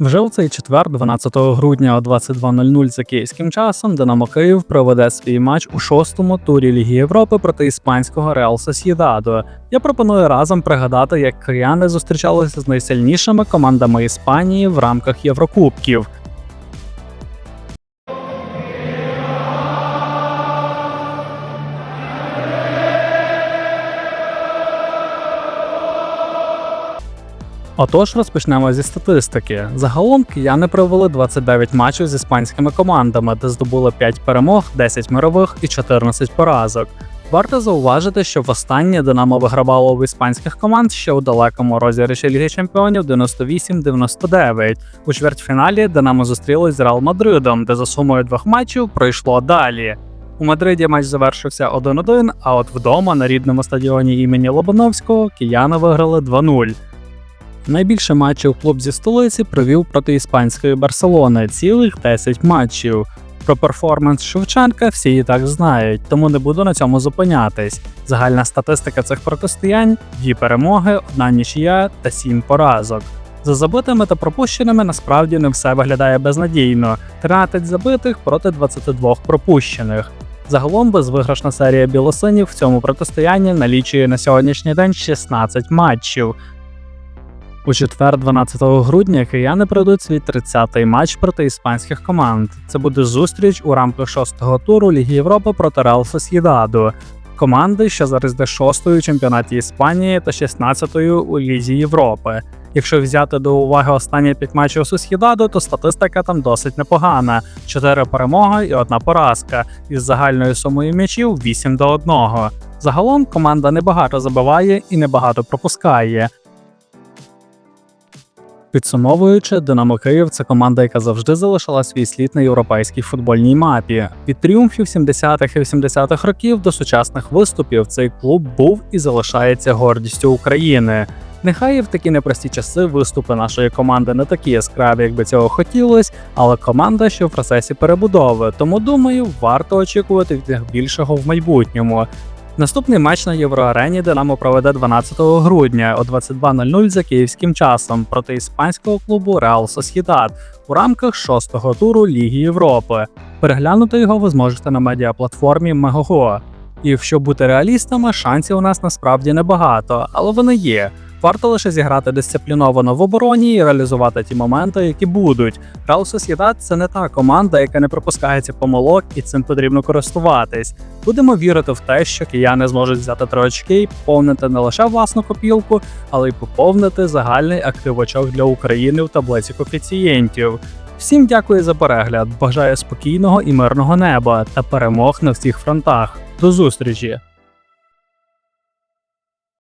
Вже у цей четвер, 12 грудня о 22.00 за київським часом, Динамо Київ проведе свій матч у шостому турі Ліги Європи проти іспанського Реал Сосідадо. Я пропоную разом пригадати, як кияни зустрічалися з найсильнішими командами Іспанії в рамках Єврокубків. Отож, розпочнемо зі статистики. Загалом кияни провели 29 матчів з іспанськими командами, де здобули 5 перемог, 10 мирових і 14 поразок. Варто зауважити, що востаннє Динамо вигравало в іспанських команд ще у далекому розіграші Ліги Чемпіонів 98-99. У чвертьфіналі Динамо зустрілись з Реал Мадридом, де за сумою двох матчів пройшло далі. У Мадриді матч завершився 1-1, а от вдома на рідному стадіоні імені Лобановського кияни виграли 2-0. Найбільше матчів клуб зі столиці провів проти іспанської Барселони цілих 10 матчів. Про перформанс Шевченка всі і так знають, тому не буду на цьому зупинятись. Загальна статистика цих протистоянь: дві перемоги, одна нічия та сім поразок. За забитими та пропущеними насправді не все виглядає безнадійно: 13 забитих проти 22 пропущених. Загалом безвиграшна серія білосинів в цьому протистоянні налічує на сьогоднішній день 16 матчів. У четвер, 12 грудня, кияни пройдуть свій 30-й матч проти іспанських команд. Це буде зустріч у рамках шостого туру Ліги Європи проти Реал Сосєдадо. Команди, що зараз де шостою у чемпіонаті Іспанії та 16-ю у Лізі Європи. Якщо взяти до уваги останні п'ять матчів Сосєдадо, то статистика там досить непогана: 4 перемоги і одна поразка, із загальною сумою м'ячів 8 до 1. Загалом команда небагато забиває і небагато пропускає. Підсумовуючи, Динамо Київ це команда, яка завжди залишала свій слід на європейській футбольній мапі. Від тріумфів 70-х і 80-х років до сучасних виступів цей клуб був і залишається гордістю України. Нехай в такі непрості часи виступи нашої команди не такі яскраві, як би цього хотілося, але команда, що в процесі перебудови, тому думаю, варто очікувати від них більшого в майбутньому. Наступний матч на Євроарені Динамо проведе 12 грудня о 22.00 за київським часом проти іспанського клубу Реал Сосхідат у рамках шостого туру Ліги Європи. Переглянути його ви зможете на медіаплатформі Мегого. І якщо бути реалістами, шансів у нас насправді небагато, але вони є. Варто лише зіграти дисципліновано в обороні і реалізувати ті моменти, які будуть. Реал Сосєдад – це не та команда, яка не пропускається помилок, і цим потрібно користуватись. Будемо вірити в те, що кияни зможуть взяти три очки і поповнити не лише власну копілку, але й поповнити загальний актив очок для України в таблиці коефіцієнтів. Всім дякую за перегляд. Бажаю спокійного і мирного неба та перемог на всіх фронтах. До зустрічі!